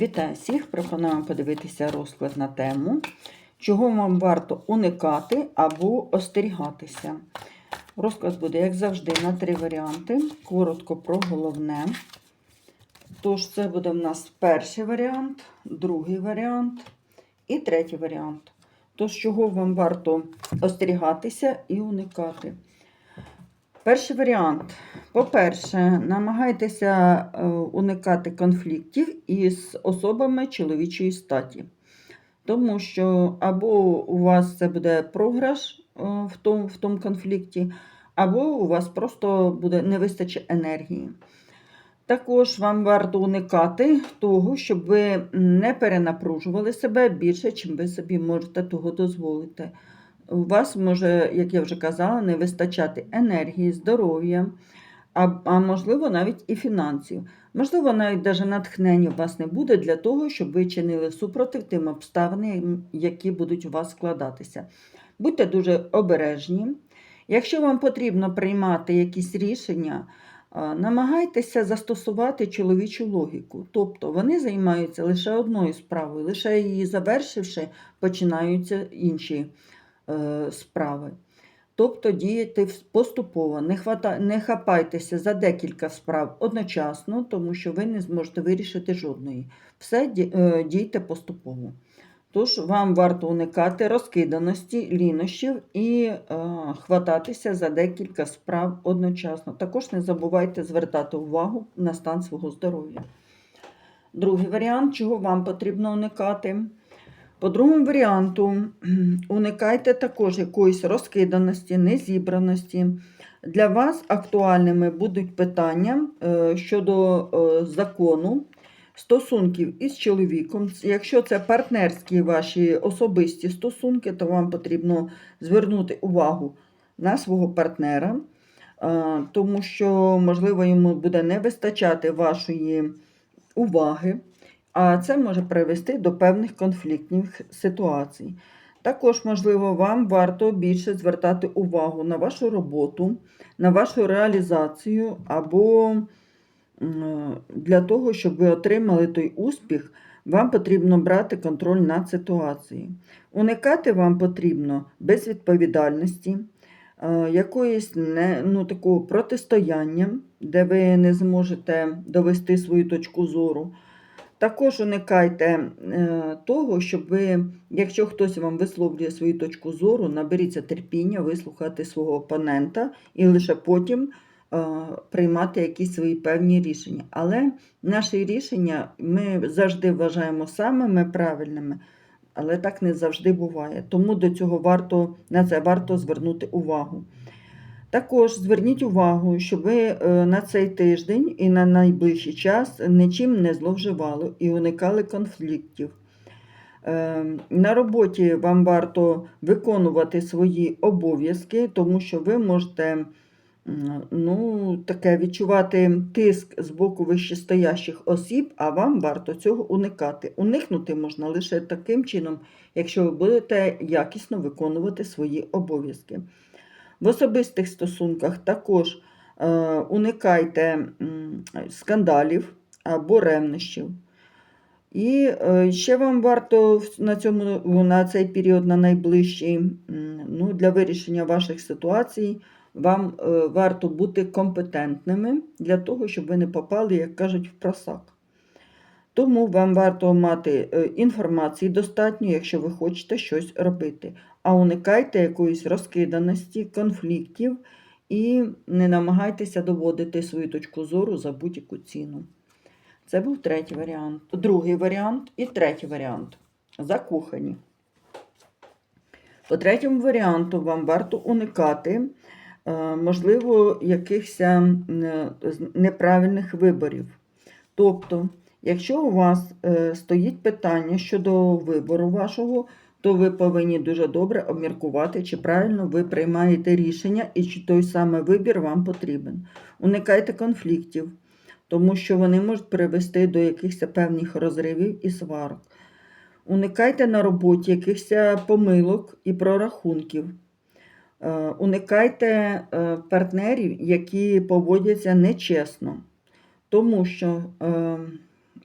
Вітаю всіх! Пропоную вам подивитися розклад на тему, чого вам варто уникати або остерігатися. Розклад буде, як завжди, на три варіанти. Коротко про головне. Тож, це буде в нас перший варіант, другий варіант і третій варіант. Тож, чого вам варто остерігатися і уникати. Перший варіант. По-перше, намагайтеся е, уникати конфліктів із особами чоловічої статі. Тому що або у вас це буде програш е, в тому, в тому конфлікті, або у вас просто буде не вистачить енергії. Також вам варто уникати того, щоб ви не перенапружували себе більше, чим ви собі можете того дозволити. У вас може, як я вже казала, не вистачати енергії, здоров'я, а, а можливо, навіть і фінансів. Можливо, навіть даже натхнення у вас не буде для того, щоб ви чинили супротив тим обставинам, які будуть у вас складатися. Будьте дуже обережні. Якщо вам потрібно приймати якісь рішення, намагайтеся застосувати чоловічу логіку. Тобто вони займаються лише одною справою, лише її завершивши, починаються інші е, справи. Тобто діяти поступово, не, хвата... не хапайтеся за декілька справ одночасно, тому що ви не зможете вирішити жодної. Все е, дійте поступово. Тож вам варто уникати розкиданості, лінощів і е, хвататися за декілька справ одночасно. Також не забувайте звертати увагу на стан свого здоров'я. Другий варіант, чого вам потрібно уникати. По другому варіанту, уникайте також якоїсь розкиданості, незібраності. Для вас актуальними будуть питання е, щодо е, закону, стосунків із чоловіком. Якщо це партнерські ваші особисті стосунки, то вам потрібно звернути увагу на свого партнера, е, тому що, можливо, йому буде не вистачати вашої уваги а це може привести до певних конфліктних ситуацій. Також, можливо, вам варто більше звертати увагу на вашу роботу, на вашу реалізацію, або для того, щоб ви отримали той успіх, вам потрібно брати контроль над ситуацією. Уникати вам потрібно безвідповідальності, е, якоїсь не, ну, такого протистояння, де ви не зможете довести свою точку зору. Також уникайте е, того, щоб ви, якщо хтось вам висловлює свою точку зору, наберіться терпіння, вислухати свого опонента і лише потім е, приймати якісь свої певні рішення. Але наші рішення ми завжди вважаємо самими правильними, але так не завжди буває. Тому до цього варто, на це варто звернути увагу. Також зверніть увагу, щоб ви е, на цей тиждень і на найближчий час нічим не зловживали і уникали конфліктів. Е, На роботі вам варто виконувати свої обов'язки, тому що ви можете ну, таке відчувати тиск з боку вищестоящих осіб, а вам варто цього уникати. Уникнути можна лише таким чином, якщо ви будете якісно виконувати свої обов'язки. В особистих стосунках також е, уникайте скандалів або ревнощів. І е, ще вам варто на, цьому, на цей період, на найближчий, ну, для вирішення ваших ситуацій, вам е, варто бути компетентними для того, щоб ви не попали, як кажуть, в просак. Тому вам варто мати інформації достатньо, якщо ви хочете щось робити. А уникайте якоїсь розкиданості, конфліктів і не намагайтеся доводити свою точку зору за будь-яку ціну. Це був третій варіант. Другий варіант і третій варіант. Закохані. По третьому варіанту вам варто уникати, е, можливо, якихось е, неправильних виборів. Тобто, якщо у вас е, стоїть питання щодо вибору вашого, то ви повинні дуже добре обміркувати, чи правильно ви приймаєте рішення і чи той самий вибір вам потрібен. Уникайте конфліктів, тому що вони можуть привести до якихось певних розривів і сварок. Уникайте на роботі якихось помилок і прорахунків. Е, Уникайте е, партнерів, які поводяться нечесно, тому що е,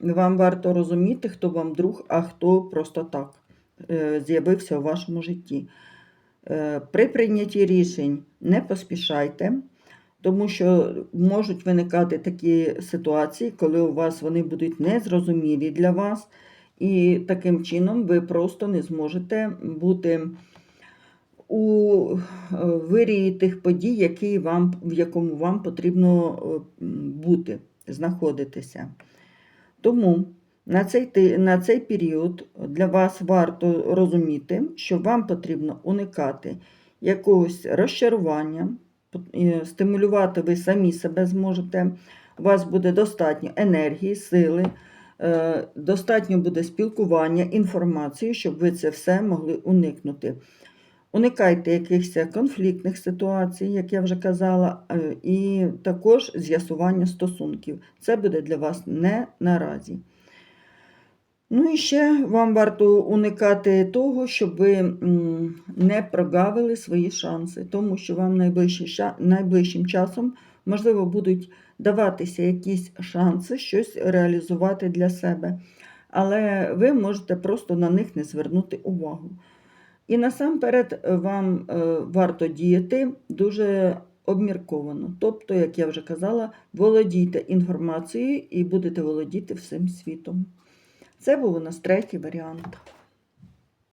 Вам варто розуміти, хто вам друг, а хто просто так е, з'явився у вашому житті. Е, При прийнятті рішень не поспішайте, тому що можуть виникати такі ситуації, коли у вас вони будуть незрозумілі для вас, і таким чином ви просто не зможете бути у е, вирії тих подій, які вам, в якому вам потрібно е, бути, знаходитися. Тому на цей, на цей період для вас варто розуміти, що вам потрібно уникати якогось розчарування, стимулювати ви самі себе зможете. У вас буде достатньо енергії, сили, е, достатньо буде спілкування, інформації, щоб ви це все могли уникнути. Уникайте якихось конфліктних ситуацій, як я вже казала, е, і також з'ясування стосунків. Це буде для вас не наразі. Ну і ще вам варто уникати того, щоб ви не прогавили свої шанси, тому що вам найближчий найближчим часом, можливо, будуть даватися якісь шанси щось реалізувати для себе, але ви можете просто на них не звернути увагу. І насамперед е, вам е, варто діяти дуже обмірковано. Тобто, як я вже казала, володійте інформацією і будете володіти всім світом. Це був у нас третій варіант.